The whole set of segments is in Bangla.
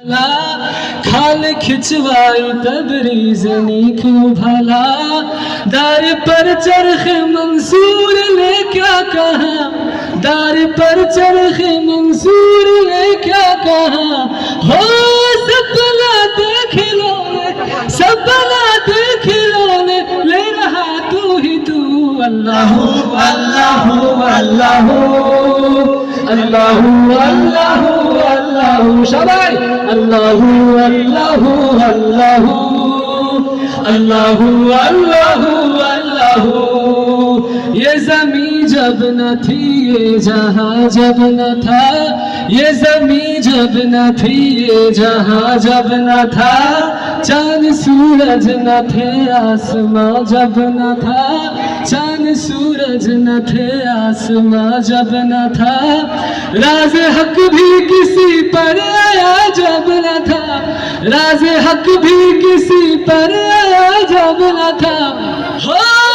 खाल खिंचवाई तबरीज नीकू भला दार पर चरख मंसूर ने क्या कहा दार पर चरख मंसूर ने क्या कहा हो सपना देख लो ने सपना देख लो ने ले रहा तू ही तू अल्लाह अल्लाह अल्लाह अल्लाह अल्लाह अल्लाह সবাই আল্লাহ আল্লাহু আল্লাহ আল্লাহ আল্লাহ আল্লাহু। ये जमी जब न थी ये जहां जब न था ये जमी जब न थी ये जहां जब न था चांद सूरज न थे आसमां जब न था चांद सूरज न थे आसमां जब न था राज हक भी किसी पर आया जब न था राज हक भी किसी पर आया जब न था हो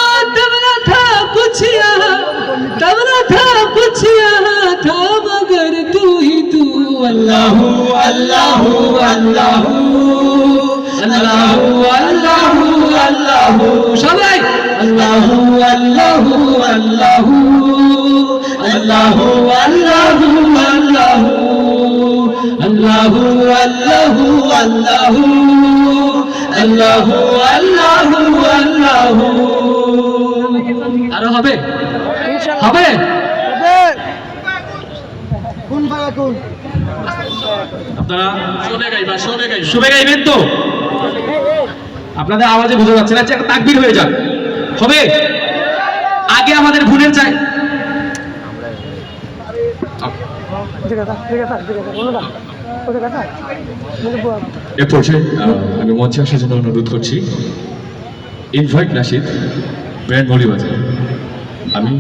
الله الله الله الله الله الله সবাই الله الله الله الله الله الله الله الله الله الله الله আরো হবে? হবে? আপনারা সবে গাইবেন তো? আপনাদের আওয়াজে বোঝা যাচ্ছে না আচ্ছা, একটা তাকবির হয়ে যাক। হবে? আগে আমাদের ভুলের চাই। এ পর্যায়ে আমি মঞ্চে আসার জন্য অনুরোধ করছি। ইনভাইট নাসিদ ব্র্যান্ড মলিবাজার আমি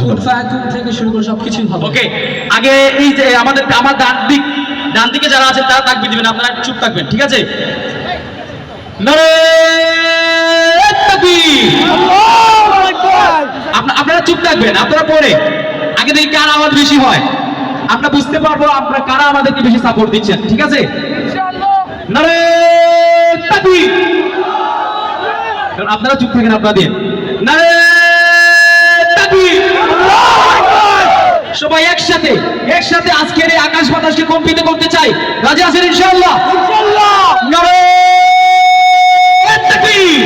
ফায়াতুন থেকে শুরু করে সবকিছুই হবে। ওকে আগে এই যে আমাদের আমার ডান দিক ডান দিকে যারা আছেন তারা তাকবি দিবেন আপনারা চুপ থাকবেন ঠিক আছে? নারে তাকবীর! আপনা- আপনারা চুপ থাকবেন আপনারা পড়ে। আগে দেখি কার আওয়াজ বেশি হয়। আমরা বুঝতে পারব আপনারা কারা আমাদেরকে বেশি সাপোর্ট দিচ্ছেন ঠিক আছে? তাকবীর! আপনারা চুপ থাকেন আপনাদের সবাই একসাথে একসাথে আজকের এই আকাশ বাতাসকে কম্পিত করতে চাই। রাজি আছেন ইনশাআল্লাহ? নারে তাকবীর!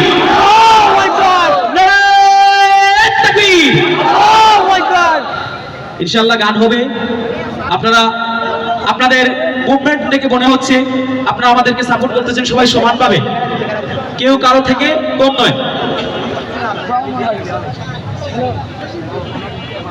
ইনশাআল্লাহ গান হবে। আপনারা আপনাদের মুভমেন্ট দেখে মনে হচ্ছে আপনারা আমাদেরকে সাপোর্ট করতেছেন সবাই সমান পাবে কেউ কারও থেকে কম নয়।